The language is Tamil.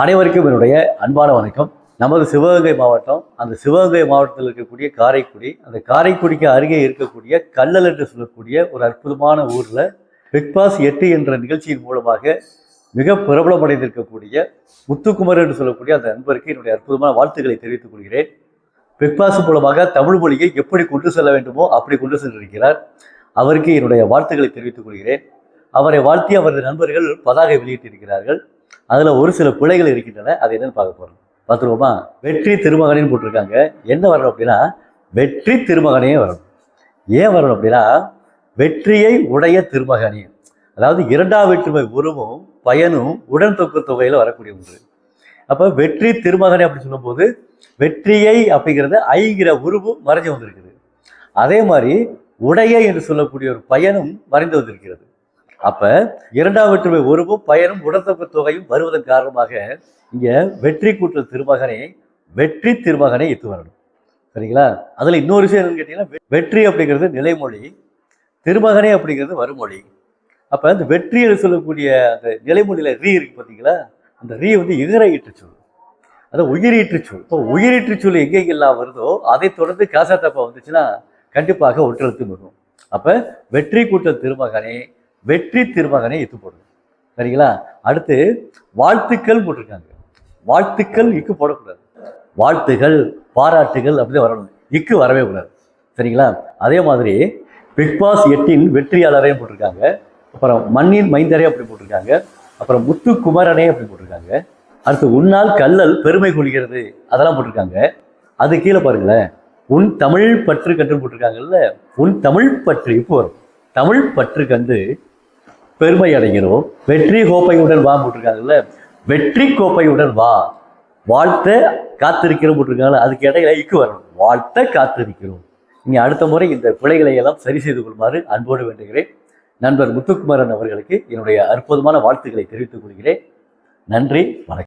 அனைவருக்கும் என்னுடைய அன்பான வணக்கம். நமது சிவகங்கை மாவட்டம் அந்த சிவகங்கை மாவட்டத்தில் இருக்கக்கூடிய காரைக்குடி அந்த காரைக்குடிக்கு அருகே இருக்கக்கூடிய கல்லல் என்று சொல்லக்கூடிய ஒரு அற்புதமான ஊரில் பிக் பாஸ் எட்டு என்ற நிகழ்ச்சியின் மூலமாக மிக பிரபலமடைந்திருக்கக்கூடிய முத்துக்குமர் என்று சொல்லக்கூடிய அந்த நண்பருக்கு என்னுடைய அற்புதமான வாழ்த்துக்களை தெரிவித்துக் கொள்கிறேன். பிக் பாஸ் மூலமாக தமிழ் மொழியை எப்படி கொண்டு செல்ல வேண்டுமோ அப்படி கொண்டு சென்றிருக்கிறார். அவருக்கு என்னுடைய வாழ்த்துக்களை தெரிவித்துக் கொள்கிறேன். அவரை வாழ்த்தி அவரது நண்பர்கள் பதாகை வெளியிட்டிருக்கிறார்கள். அதில் ஒரு சில பிழைகள் இருக்கின்றன. அது என்னன்னு பார்க்க போகிறோம் பார்த்துருவோமா வெற்றி திருமகனின்னு போட்டிருக்காங்க. என்ன வரணும் அப்படின்னா வெற்றி திருமகனே வரணும். ஏன் வரணும் அப்படின்னா வெற்றியை உடைய திருமகனே. அதாவது இரண்டாம் வேற்றுமை உருவும் பயனும் உடன் தொக்கு தொகையில் வரக்கூடிய ஒன்று. அப்போ வெற்றி திருமகனே அப்படின்னு சொல்லும்போது வெற்றியை அப்படிங்கிறது ஐங்கிற உருவும் மறைஞ்சு வந்திருக்குது. அதே மாதிரி உடைய என்று சொல்லக்கூடிய ஒரு பயனும் மறைந்து வந்திருக்கிறது. அப்ப இரண்டாம் வெற்றுமை உருவும் பயனும் உடத்தொக்க தொகையும் வருவதன் காரணமாக இங்க வெற்றி கூட்டல் திருமகனே வெற்றி திருமகனை எத்து வரணும். சரிங்களா? அதுல இன்னொரு விஷயம் என்னன்னு கேட்டீங்கன்னா வெ- வெற்றி அப்படிங்கிறது நிலைமொழி திருமகனே அப்படிங்கிறது வருமொழி அப்ப அந்த வெற்றி என்று சொல்லக்கூடிய அந்த நிலைமொழியில ரீ இருக்கு பார்த்தீங்களா அந்த ரீ வந்து இகர ஈற்று சொல். அது உயிரீற்று சொல். இப்போ உயிரீற்று சொல் எங்கெங்கெல்லாம் வருதோ அதை தொடர்ந்து காசா தப்பா வந்துச்சுன்னா கண்டிப்பாக ஒற்றெழுத்து வரும் அப்ப வெற்றி கூட்டல் திருமகனே வெற்றி திருமகனை எத்து போடணும் சரிங்களா? அடுத்து வாழ்த்துக்கள் போட்டிருக்காங்க. வாழ்த்துக்கள் இக்கு போடக்கூடாது. வாழ்த்துகள் பாராட்டுகள் அப்படின்னு வரணும். இக்கு வரவே கூடாது. சரிங்களா? அதே மாதிரி பிக் பாஸ் எட்டின் வெற்றியாளரையும் போட்டிருக்காங்க. அப்புறம் மண்ணின் மைந்தரே அப்படி போட்டிருக்காங்க. அப்புறம் முத்து குமரனே அப்படி போட்டிருக்காங்க. அடுத்து உன்னால் கல்லல் பெருமை கொள்கிறது. அதெல்லாம் போட்டிருக்காங்க. அது கீழே பாருங்களேன். உன் தமிழ் பற்று கன்று போட்டிருக்காங்கல்ல? உன் தமிழ் பற்று இப்போ வரும். தமிழ் பற்று கண்டு பெருமை அடைகிறோம். வெற்றி கோப்பையுடன் வா போட்டிருக்காங்கல்ல? வெற்றி கோப்பையுடன் வா. வாழ்த்த காத்திருக்கிறோம் போட்டிருக்காங்கல்ல? அதுக்கு இடையில இக்கு வரணும். வாழ்த்த காத்திருக்கிறோம். இனி அடுத்த முறை இந்த பிழைகளை எல்லாம் சரி செய்து கொள்ளுமாறு அன்போடு வேண்டுகிறேன். நண்பர் முத்துக்குமாரன் அவர்களுக்கு என்னுடைய அற்புதமான வாழ்த்துக்களை தெரிவித்துக் கொள்கிறேன். நன்றி வணக்கம்.